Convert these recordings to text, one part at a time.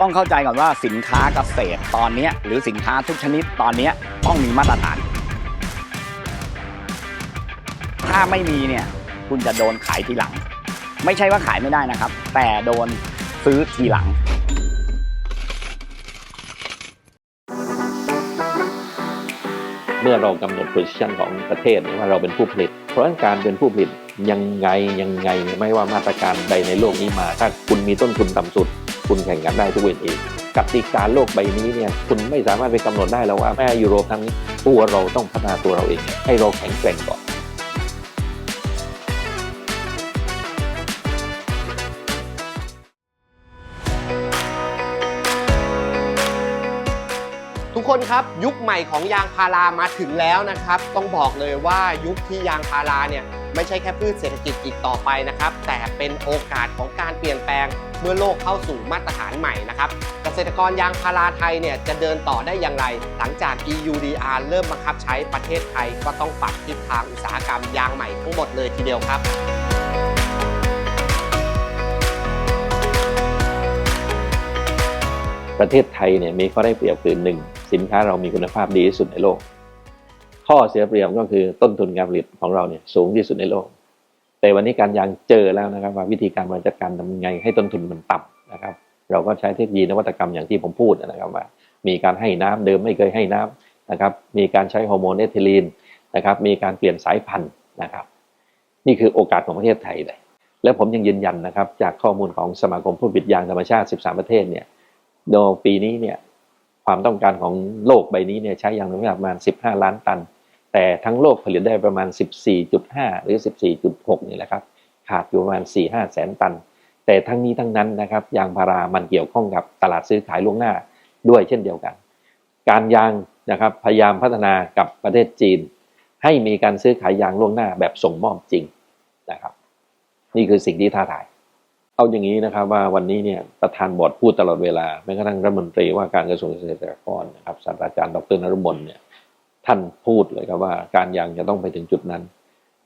ต้องเข้าใจก่อนว่าสินค้าเกษตรตอนนี้หรือสินค้าทุกชนิดตอนนี้ต้องมีมาตรฐาน ถ้าไม่มีเนี่ยคุณจะโดนขายทีหลัง ไม่ใช่ว่าขายไม่ได้นะครับ แต่โดนซื้อทีหลังเมื่อเรากำหนด position ของประเทศว่าเราเป็นผู้ผลิต เพราะงั้นการเป็นผู้ผลิตยังไงยังไงไม่ว่ามาตรการใดในโลกนี้มา ถ้าคุณมีต้นทุนต่ำสุด คุณแข่งกันได้ทุกเวทีกติกาโลกใบนี้เนี่ยคุณไม่สามารถไปกำหนดได้แล้วว่าแม่ยุโรปทั้งตัวเราต้องพัฒนาตัวเราเอง ให้เราแข็งแกร่งก่อน ครับยุคใหม่ของยางพารามาถึงแล้วนะครับ ต้องบอกเลยว่ายุคที่ยางพาราเนี่ยไม่ใช่แค่พืชเศรษฐกิจอีกต่อไปนะครับ แต่เป็นโอกาสของการเปลี่ยนแปลงเมื่อโลกเข้าสู่มาตรฐานใหม่นะครับเกษตรกรยางพาราไทยเนี่ยจะเดินต่อได้อย่างไร หลังจาก EUDR เริ่มบังคับใช้ประเทศไทย ก็ต้องปรับทิศทางอุตสาหกรรมยางใหม่ทั้งหมดเลยทีเดียวครับ ประเทศไทยเนี่ยมีข้อได้เปรียบคือหนึ่งสินค้าเรามีคุณภาพดีที่สุดในโลก ข้อเสียเปรียบก็คือต้นทุนการผลิตของเราเนี่ยสูงที่สุดในโลก แต่วันนี้การยางเจอแล้วนะครับว่าวิธีการบริหารจัดการทำยังไงให้ต้นทุนมันต่ำนะครับ เราก็ใช้เทคโนโลยีนวัตกรรมอย่างที่ผมพูดนะครับว่า มีการให้น้ำเดิมไม่เคยให้น้ำนะครับ มีการใช้ฮอร์โมนเอทิลีนนะครับ มีการเปลี่ยนสายพันธุ์นะครับ นี่คือโอกาสของประเทศไทยเลย และผมยังยืนยันนะครับ จากข้อมูลของสมาคมผู้ผลิตยางธรรมชาติ 13 ประเทศเนี่ย โดยปีนี้เนี่ยความต้องการของโลกใบนี้เนี่ยใช้ยางธรรมชาติประมาณ 15 ล้านตัน แต่ทั้งโลกผลิตได้ประมาณ 14.5 หรือ 14.6 นี่แหละครับ ขาดอยู่ประมาณ 4-5 แสนตัน แต่ทั้งนี้ทั้งนั้นนะครับยางพารามันเกี่ยวข้องกับตลาดซื้อขายล่วงหน้าด้วยเช่นเดียวกัน การยางนะครับพยายามพัฒนากับประเทศจีน ให้มีการซื้อขายยางล่วงหน้าแบบส่งมอบจริงนะครับ นี่คือสิ่งที่ท้าทาย เอาอย่างนี้นะครับว่าวันนี้เนี่ยประธานบอร์ดพูดตลอดเวลาแม้กระทั่งรัฐมนตรีว่าการกระทรวงเกษตรกรนะครับศาสตราจารย์ดรนรุมนเนี่ยท่านพูดเลยครับว่าการยางจะต้องไปถึงจุดนั้น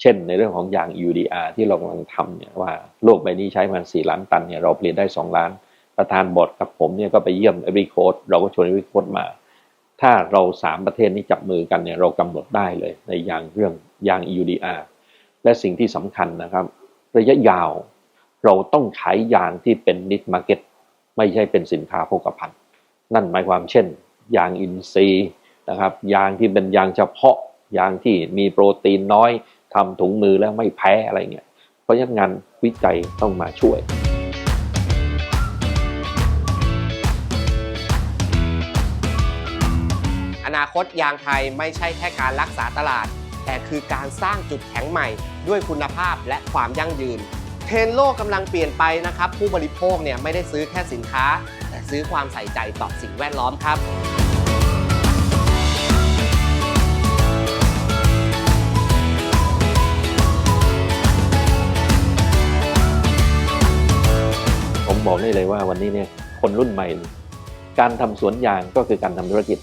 เช่น ในเรื่องของยาง UDR ที่เรากำลังทำเนี่ยว่าโลกใบนี้ใช้มัน4ล้านตันเนี่ยเราผลิตได้ 2 ล้าน ประธานบอร์ดกับผมเนี่ยก็ไปเยี่ยมเอริโคดเราก็ชวนเอริโคดมา ถ้าเราสามประเทศนี้จับมือกันเนี่ยเรากำหนดได้เลยในยางเรื่องยาง UDR และสิ่งที่สำคัญนะครับ ระยะยาว เราต้องขายยางที่เป็นนิดมาร์เก็ตไม่ใช่เป็นสินค้าโภคภัณฑ์ นั่นหมายความเช่น ยางอินทรีย์นะครับยางที่เป็นยางเฉพาะยางที่มีโปรตีนน้อยทำถุงมือแล้วไม่แพ้อะไรเงี้ยเพราะฉะนั้นงานวิจัยต้องมาช่วยอนาคตยางไทยไม่ใช่แค่การรักษาตลาด แต่คือการสร้างจุดแข็งใหม่ด้วยคุณภาพและความยั่งยืน ทรนด์โลกกำลังเปลี่ยนไปนะครับ ผู้บริโภคเนี่ยไม่ได้ซื้อแค่สินค้า แต่ซื้อความใส่ใจต่อสิ่งแวดล้อมครับผมบอกได้เลยว่าวันนี้เนี่ยคนรุ่นใหม่ การทำสวนยางก็คือการทำธุรกิจ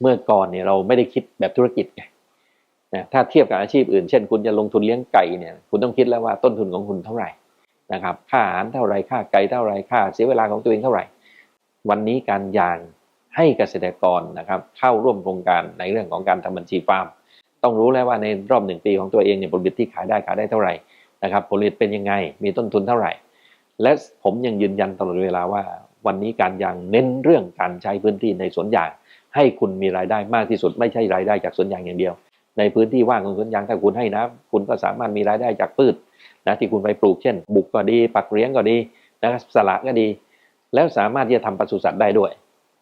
เมื่อก่อนเนี่ยเราไม่ได้คิดแบบธุรกิจไง นะถ้าเทียบกับอาชีพอื่น เช่น คุณจะลงทุนเลี้ยงไก่เนี่ย คุณต้องคิดแล้วว่าต้นทุนของคุณเท่าไหร่นะครับ ค่าอาหารเท่าไรค่าไก่เท่าไรค่าเสียเวลาของตัวเองเท่าไหร่ วันนี้การยางให้เกษตรกรนะครับเข้าร่วมโครงการในเรื่องของการทำบัญชีฟาร์ม ต้องรู้แล้วว่าในรอบหนึ่งปีของตัวเองเนี่ยผลผลิตที่ขายได้ขายได้เท่าไหร่นะครับผลผลิตเป็นยังไงมีต้นทุนเท่าไหร่ และผมยังยืนยันตลอดเวลาว่า วันนี้การยางเน้นเรื่องการใช้พื้นที่ในสวนยาง ให้คุณมีรายได้มากที่สุดไม่ใช่รายได้จากสวนยางอย่างเดียว ในพื้นที่ว่างของสวนยางถ้าคุณให้น้ำคุณก็สามารถมีรายได้จากพืชนะที่คุณไปปลูกเช่น บุกก็ดี ปักเลี้ยงก็ดีนะสละก็ดี แล้วสามารถที่จะทำปศุสัตว์ได้ด้วย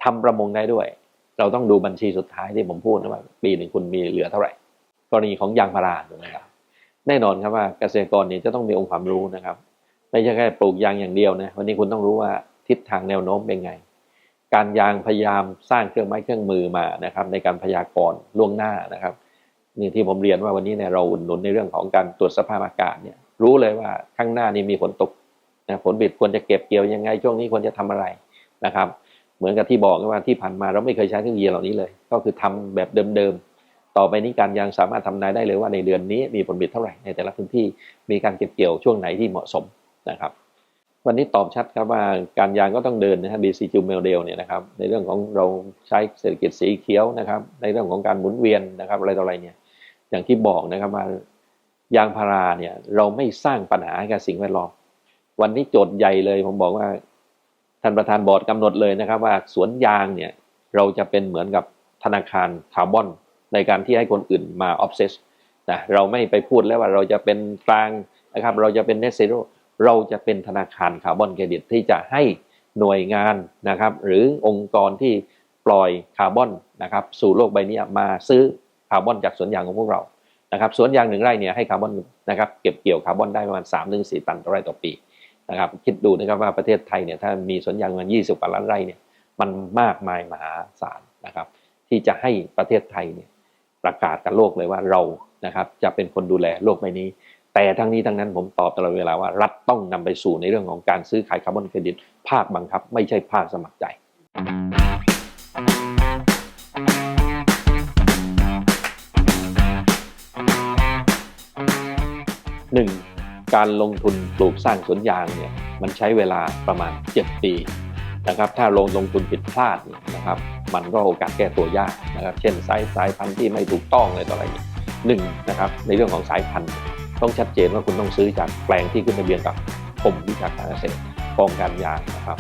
ทำประมงได้ด้วย เราต้องดูบัญชีสุดท้ายที่ผมพูดนะว่า ปีหนึ่งคุณมีเหลือเท่าไหร่กรณีของยางพาราถูกไหมครับแน่นอนครับว่าเกษตรกรเนี่ยจะต้องมีองค์ความรู้นะครับไม่ใช่แค่ปลูกยางอย่างเดียวนะวันนี้คุณต้องรู้ว่าทิศทางแนวโน้มเป็นไง การยางพยายามสร้างเครื่องไม้เครื่องมือมานะครับ ในการพยากรณ์ล่วงหน้านะครับ นี่ที่ผมเรียนว่าวันนี้เนี่ยเราอุดหนุนในเรื่องของการตรวจสภาพอากาศเนี่ยรู้เลยว่าข้างหน้านี่มีฝนตกนะผลผลิตควรจะเก็บเกี่ยวยังไง ช่วงนี้ควรจะทำอะไรนะครับ เหมือนกับที่บอกว่าที่ผ่านมาเราไม่เคยใช้เทคโนโลยีเหล่านี้เลย ก็คือทำแบบเดิมๆต่อไปนี้การยางสามารถทำนายได้เลยว่าในเดือนนี้มีผลผลิตเท่าไหร่ในแต่ละพื้นที่มีการเก็บเกี่ยวช่วงไหนที่เหมาะสมนะครับ วันนี้ตอบชัดครับว่าการยางก็ต้องเดินนะฮะ BCG model เนี่ยนะครับในเรื่องของเราใช้เศรษฐกิจสีเขียวนะครับ ในเรื่องของการหมุนเวียนนะครับอะไรต่ออะไรเนี่ย อย่างที่บอกนะครับว่ายางพาราเนี่ย เราไม่สร้างปัญหาให้กับสิ่งแวดล้อมวันนี้โจทย์ใหญ่เลยผมบอกว่าท่านประธานบอร์ดกำหนดเลยนะครับ ว่าสวนยางเนี่ยเราจะเป็นเหมือนกับธนาคารคาร์บอนในการที่ให้คนอื่นมาออฟเซสนะเราไม่ไปพูดแล้วว่าเราจะเป็นกลางนะครับ เราจะเป็นเน z เซโรเราจะเป็นธนาคารคาร์บอนเครดิตที่จะให้หน่วยงานนะครับ หรือองค์กรที่ปล่อยคาร์บอนนะครับ สู่โลกใบนี้มาซื้อ คาร์บอนจากสวนยางของพวกเรานะครับสวนยางหนึ่งไร่เนี่ยให้คาร์บอนนะครับเก็บเกี่ยวคาร์บอนได้ประมาณ3-4ถึงสตันต่อไร่ต่อปีนะครับคิดดูนะครับว่าประเทศไทยเนี่ยถ้ามีสวนยางประมาณ20กว่าล้านไร่เนี่ยมันมากมายมหาศาลนะครับ ที่จะให้ประเทศไทยเนี่ยประกาศกับโลกเลยว่าเรานะครับจะเป็นคนดูแลโลกใบนี้ แต่ทั้งนี้ทั้งนั้นผมตอบตลอดเวลาว่ารัฐต้องนำไปสู่ในเรื่องของการซื้อขายคาร์บอนเครดิต ภาคบังคับ ไม่ใช่ภาคสมัครใจ หนึ่งการลงทุนปลูกสร้างสวนยางเนี่ยมันใช้เวลาประมาณ 7 ปีนะครับถ้าลงลงทุนผิดพลาดเนี่ยนะครับมันก็โอกาสแก้ตัวยากนะครับเช่นสายสายพันธุ์ที่ไม่ถูกต้องอะไรต่ออะไรเนี่ยหนึ่งนะครับในเรื่องของสายพันธุ์ต้องชัดเจนว่าคุณต้องซื้อจากแปลงที่ขึ้นทะเบียนกับกรมวิชาการเกษตรกองการยางนะครับ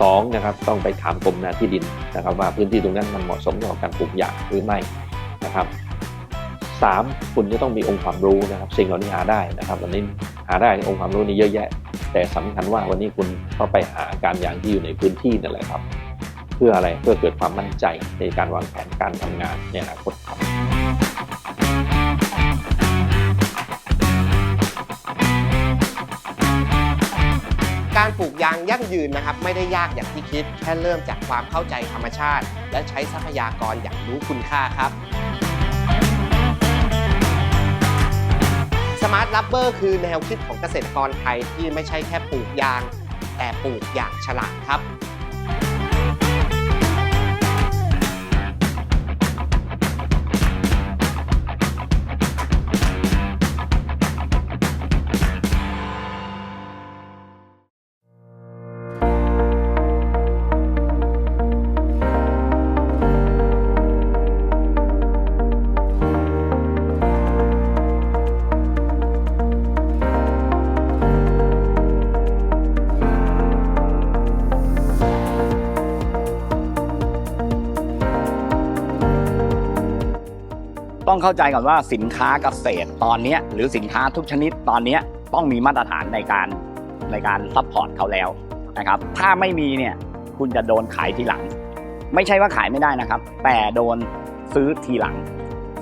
สองนะครับต้องไปถามกรมนาที่ดินนะครับว่าพื้นที่ตรงนั้นมันเหมาะสมกับการปลูกยางหรือไม่นะครับ สามคุณจะต้องมีองค์ความรู้นะครับ สิ่งเหล่านี้หาได้นะครับ วันนี้หาได้องค์ความรู้นี่เยอะแยะ แต่สำคัญว่าวันนี้คุณก็ไปหาการยางที่อยู่ในพื้นที่นั่นแหละครับ เพื่ออะไรเพื่อเกิดความมั่นใจในการวางแผนการทำงานในอนาคตครับการปลูกยางยั่งยืนนะครับไม่ได้ยากอย่างที่คิด แค่เริ่มจากความเข้าใจธรรมชาติ และใช้ทรัพยากรอย่างรู้คุณค่าครับ ลับเบอร์คือแนวคิดของเกษตรกรไทยที่ไม่ใช่แค่ปลูกยาง แต่ปลูกอย่างฉลาดครับ ต้องเข้าใจก่อนว่าสินค้าเกษตรตอนนี้หรือสินค้าทุกชนิดตอนนี้ต้องมีมาตรฐานในการในการซัพพอร์ตเขาแล้วนะครับ ถ้าไม่มีเนี่ยคุณจะโดนขายทีหลัง ไม่ใช่ว่าขายไม่ได้นะครับ แต่โดนซื้อทีหลัง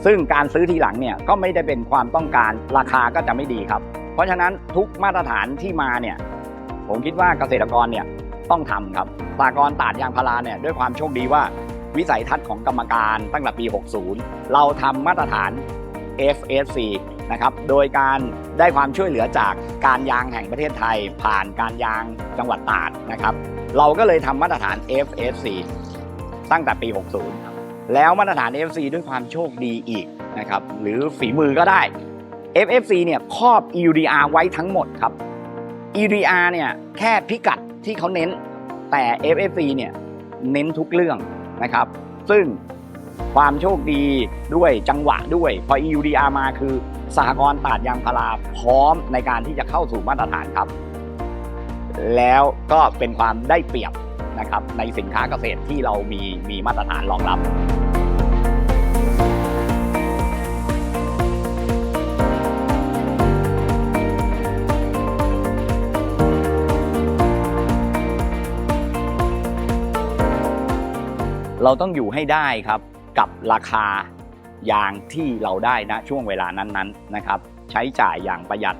ซึ่งการซื้อทีหลังเนี่ยก็ไม่ได้เป็นความต้องการราคาก็จะไม่ดีครับ เพราะฉะนั้นทุกมาตรฐานที่มาเนี่ยผมคิดว่าเกษตรกรเนี่ยต้องทำครับสากรตาดยางพาราเนี่ยด้วยความโชคดีว่า วิสัยทัศน์ของกรรมการตั้งแต่ปี 60 เราทำมาตรฐาน FSC นะครับ โดยการได้ความช่วยเหลือจากการยางแห่งประเทศไทย ผ่านการยางจังหวัดตราดนะครับ เราก็เลยทำมาตรฐาน FSC ตั้งแต่ปี 60 แล้วมาตรฐาน FSC ด้วยความโชคดีอีกนะครับ หรือฝีมือก็ได้ FFC เนี่ยครอบ EUDR ไว้ทั้งหมดครับ EUDR เนี่ยแค่พิกัดที่เขาเน้นแต่ FFC เนี่ยเน้นทุกเรื่อง นะครับ ซึ่งความโชคดีด้วยจังหวะด้วย พอ EUDR มาคือสหกรณ์ตาดยางพาราพร้อมในการที่จะเข้าสู่มาตรฐานครับ แล้วก็เป็นความได้เปรียบนะครับในสินค้าเกษตรที่เรามีมีมาตรฐานรองรับ เราต้องอยู่ให้ได้ครับกับราคายางที่เราได้นะช่วงเวลานั้นๆนะครับ ใช้จ่ายอย่างประหยัด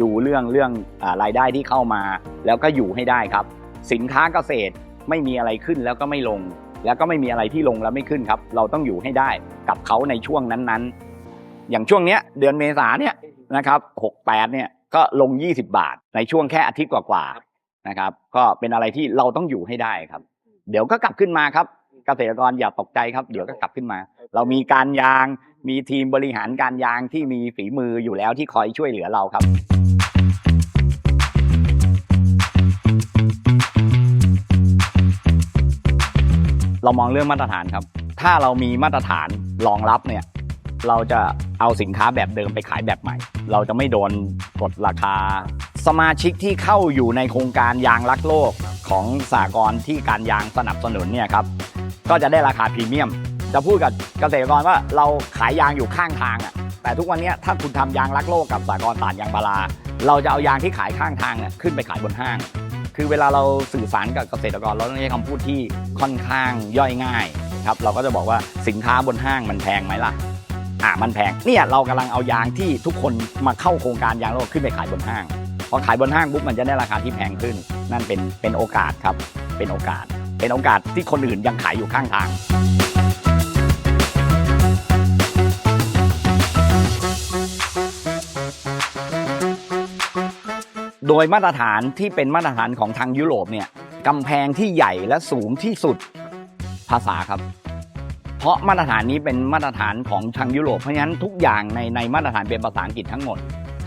ดูเรื่องเรื่องอารายได้ที่เข้ามา แล้วก็อยู่ให้ได้ครับ สินค้าเกษตรไม่มีอะไรขึ้นแล้วก็ไม่ลง แล้วก็ไม่มีอะไรที่ลงแล้วไม่ขึ้นครับ เราต้องอยู่ให้ได้กับเขาในช่วงนั้นๆ อย่างช่วงเนี้ยเดือนเมษาเนี่ยนะครับ68เนี่ยก็ลง 20 บาทในช่วงแค่อาทิตย์กว่าๆนะครับ ก็เป็นอะไรที่เราต้องอยู่ให้ได้ครับ เดี๋ยวก็กลับขึ้นมาครับ เกษตรกรอย่าตกใจครับ เดี๋ยวก็กลับขึ้นมา เรามีการยาง มีทีมบริหารการยางที่มีฝีมืออยู่แล้วที่คอยช่วยเหลือเราครับ เรามองเรื่องมาตรฐานครับ ถ้าเรามีมาตรฐานรองรับเนี่ยเราจะเอาสินค้าแบบเดิมไปขายแบบใหม่ เราจะไม่โดนกดราคา สมาชิกที่เข้าอยู่ในโครงการยางรักโลก ของสากลที่การยางสนับสนุนเนี่ยครับก็จะได้ราคาพรีเมียม จะพูดกับเกษตรกรว่าเราขายยางอยู่ข้างทางอะแต่ทุกวันนี้ถ้าคุณทำยางรักโลกกับสากลตาดยางพาราเราจะเอายางที่ขายข้างทางเนี่ยขึ้นไปขายบนห้าง คือเวลาเราสื่อสารกับเกษตรกรเราต้องใช้คำพูดที่ค่อนข้างย่อยง่ายครับเราก็จะบอกว่าสินค้าบนห้างมันแพงไหมล่ะอ่ามันแพงเนี่ยเรากำลังเอายางที่ทุกคนมาเข้าโครงการยางโลกขึ้นไปขายบนห้างพอขายบนห้างปุ๊บมันจะได้ราคาที่แพงขึ้น นั่นเป็นเป็นโอกาสครับ เป็นโอกาส เป็นโอกาสที่คนอื่นยังขายอยู่ข้างทางโดยมาตรฐานที่เป็นมาตรฐานของทางยุโรปเนี่ยกำแพงที่ใหญ่และสูงที่สุดภาษาครับ เพราะมาตรฐานนี้เป็นมาตรฐานของทางยุโรปเพราะฉะนั้นทุกอย่างในในมาตรฐานเป็นภาษาอังกฤษทั้งหมด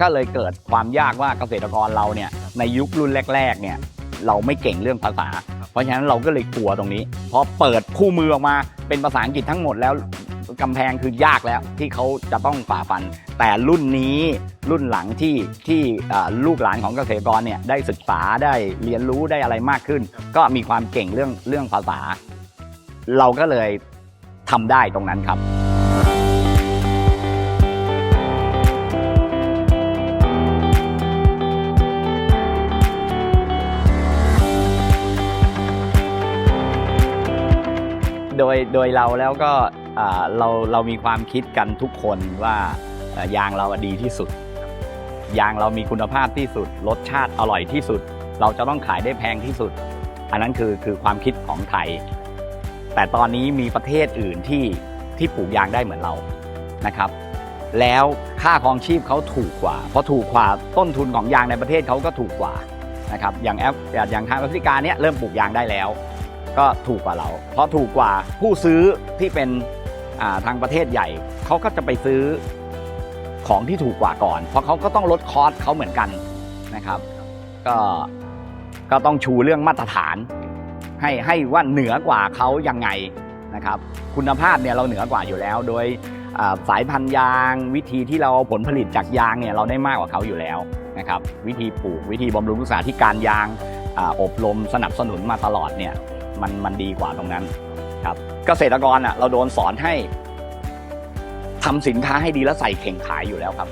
ก็เลยเกิดความยากว่าเกษตรกรเราเนี่ย ในยุครุ่นแรก ๆ เนี่ย เราไม่เก่งเรื่องภาษา เพราะฉะนั้นเราก็เลยกลัวตรงนี้พอเปิดคู่มือออกมาเป็นภาษาอังกฤษทั้งหมดแล้วกำแพงคือยากแล้วที่เขาจะต้องฝ่าฟัน แต่รุ่นนี้รุ่นหลังที่ที่อ่าลูกหลานของเกษตรกรเนี่ยได้ศึกษาได้เรียนรู้ได้อะไรมากขึ้น ก็มีความเก่งเรื่องเรื่องภาษา เราก็เลยทำได้ตรงนั้นครับ ยโดยเราแล้วก็เราเรามีความคิดกันทุกคนว่ายางเราดีที่สุด ยางเรามีคุณภาพที่สุด รสชาติอร่อยที่สุด เราจะต้องขายได้แพงที่สุด อันนั้นคือคือความคิดของไทย แต่ตอนนี้มีประเทศอื่นที่ที่ปลูกยางได้เหมือนเรานะครับ แล้วค่าครองชีพเขาถูกกว่าเพอถูกกว่าต้นทุนของยางในประเทศเขาก็ถูกกว่านะครับอย่างแอฟอย่างทางแอฟริกาเนี่ยเริ่มปลูกยางได้แล้ว ก็ถูกกว่าเรา เพราะถูกกว่าผู้ซื้อที่เป็นาทางประเทศใหญ่ เขาก็จะไปซื้อของที่ถูกกว่าก่อน เพราะเขาก็ต้องลดคอสเขาเหมือนกันนะครับก็ก็ต้องชูเรื่องมาตรฐาน ให้ให้ว่าเหนือกว่าเขายังไงนะครับ คุณภาพเนี่ยเราเหนือกว่าอยู่แล้ว โดยาสายพันธุ์ยางวิธีที่เราเอาผลผลิตจากยางเนี่ยเราได้มากกว่าเขาอยู่แล้วนะครับ วิธีปลูกวิธีบำรุงรักษาที่การยางอาอบรมสนับสนุนมาตลอดเนี่ย มันมันดีกว่าตรงนั้นครับ เกษตรกรอะเราโดนสอนให้ทำสินค้าให้ดีแล้วใส่เข่งขายอยู่แล้วครับ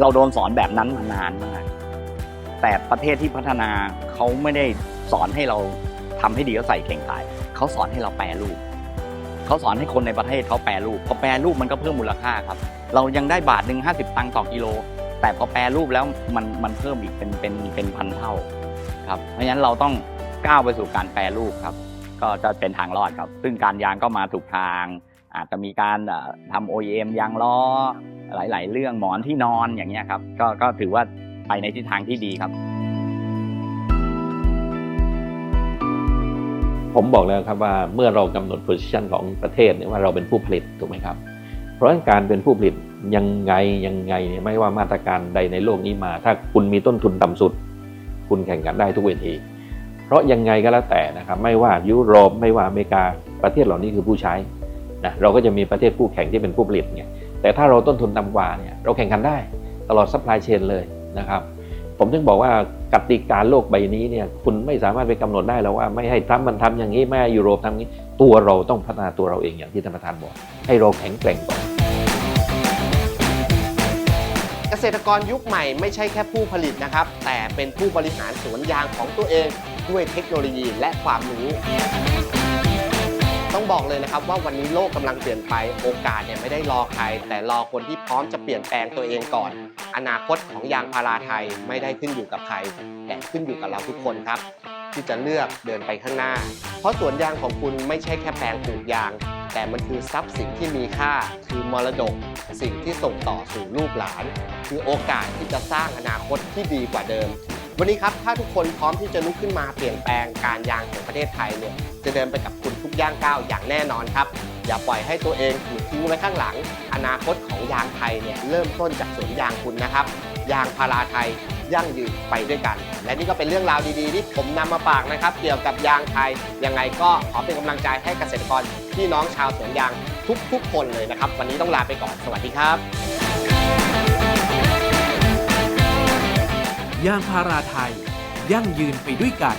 เราโดนสอนแบบนั้นมานานมากแต่ประเทศที่พัฒนาเขาไม่ได้สอนให้เราทำให้ดีแล้วใส่เข่งขายเขาสอนให้เราแปรรูปเขาสอนให้คนในประเทศเขาแปรรูปพอแปรรูปมันก็เพิ่มมูลค่าครับ เรายังได้บาทหนึ่งห้าสิบตังค์ต่อกิโล แต่พอแปรรูปแล้วมันมันเพิ่มอีกเป็นเป็นเป็นพันเท่าครับ เพราะฉะนั้นเราต้อง ก้าวไปสู่การแปรรูปครับ ก็จะเป็นทางรอดครับ ซึ่งการยางก็มาถูกทาง อาจจะมีการเอ่อทำ OEM ยางล้อ หลาย ๆ เรื่องหมอนที่นอนอย่างเงี้ยครับก็ก็ถือว่าไปในทิศทางที่ดีครับ ผมบอกแล้วครับว่าเมื่อเรากำหนด position ของประเทศเนี่ยว่าเราเป็นผู้ผลิตถูกไหมครับ เพราะฉะนั้นการเป็นผู้ผลิตยังไงยังไงเนี่ยไม่ว่ามาตรการใดในโลกนี้มา ถ้าคุณมีต้นทุนต่ำสุด คุณแข่งกันได้ทุกเวที เพราะยังไงก็แล้วแต่นะครับไม่ว่ายุโรปไม่ว่าอเมริกาประเทศเหล่านี้คือผู้ใช้นะเราก็จะมีประเทศคู่แข่งที่เป็นผู้ผลิตไงแต่ถ้าเราต้นทุนต่ำกว่าเนี่ยเราแข่งขันได้ตลอดซัพพลายเชนเลยนะครับผมถึงบอกว่ากติกาโลกใบนี้เนี่ยคุณไม่สามารถไปกำหนดได้แล้วว่าไม่ให้ทรัมป์มันทำอย่างนี้ไม่ให้ยุโรปทำอย่างนี้ ตัวเราต้องพัฒนาตัวเราเองอย่างที่ท่านประธานบอก ให้เราแข็งแกร่งก่อนเกษตรกรยุคใหม่ไม่ใช่แค่ผู้ผลิตนะครับ แต่เป็นผู้บริหารสวนยางของตัวเอง ด้วยเทคโนโลยีและความรู้ ต้องบอกเลยนะครับว่าวันนี้โลกกำลังเปลี่ยนไปโอกาสเนี่ยไม่ได้รอใคร แต่รอคนที่พร้อมจะเปลี่ยนแปลงตัวเองก่อน อนาคตของยางพาราไทยไม่ได้ขึ้นอยู่กับใครแต่ขึ้นอยู่กับเราทุกคนครับ ที่จะเลือกเดินไปข้างหน้า เพราะสวนยางของคุณไม่ใช่แค่แปลงปลูกยาง แต่มันคือทรัพย์สินที่มีค่า คือมรดก สิ่งที่ส่งต่อสู่ลูกหลาน คือโอกาสที่จะสร้างอนาคตที่ดีกว่าเดิม วันนี้ครับถ้าทุกคนพร้อมที่จะลุกขึ้นมาเปลี่ยนแปลงการยางของประเทศไทยเนี่ยจะเดินไปกับคุณทุกย่างก้าวอย่างแน่นอนครับ อย่าปล่อยให้ตัวเองถูกทิ้งไว้ข้างหลัง อนาคตของยางไทยเนี่ยเริ่มต้นจากสวนยางคุณนะครับ ยางพาราไทยยั่งยืนไปด้วยกัน และนี่ก็เป็นเรื่องราวดีๆ ที่ผมนำมาฝากนะครับ เกี่ยวกับยางไทยยังไงก็ขอเป็นกำลังใจให้เกษตรกรพี่น้องชาวสวนยางทุกๆคนเลยนะครับ วันนี้ต้องลาไปก่อนสวัสดีครับ ยางพาราไทย ยั่งยืนไปด้วยกัน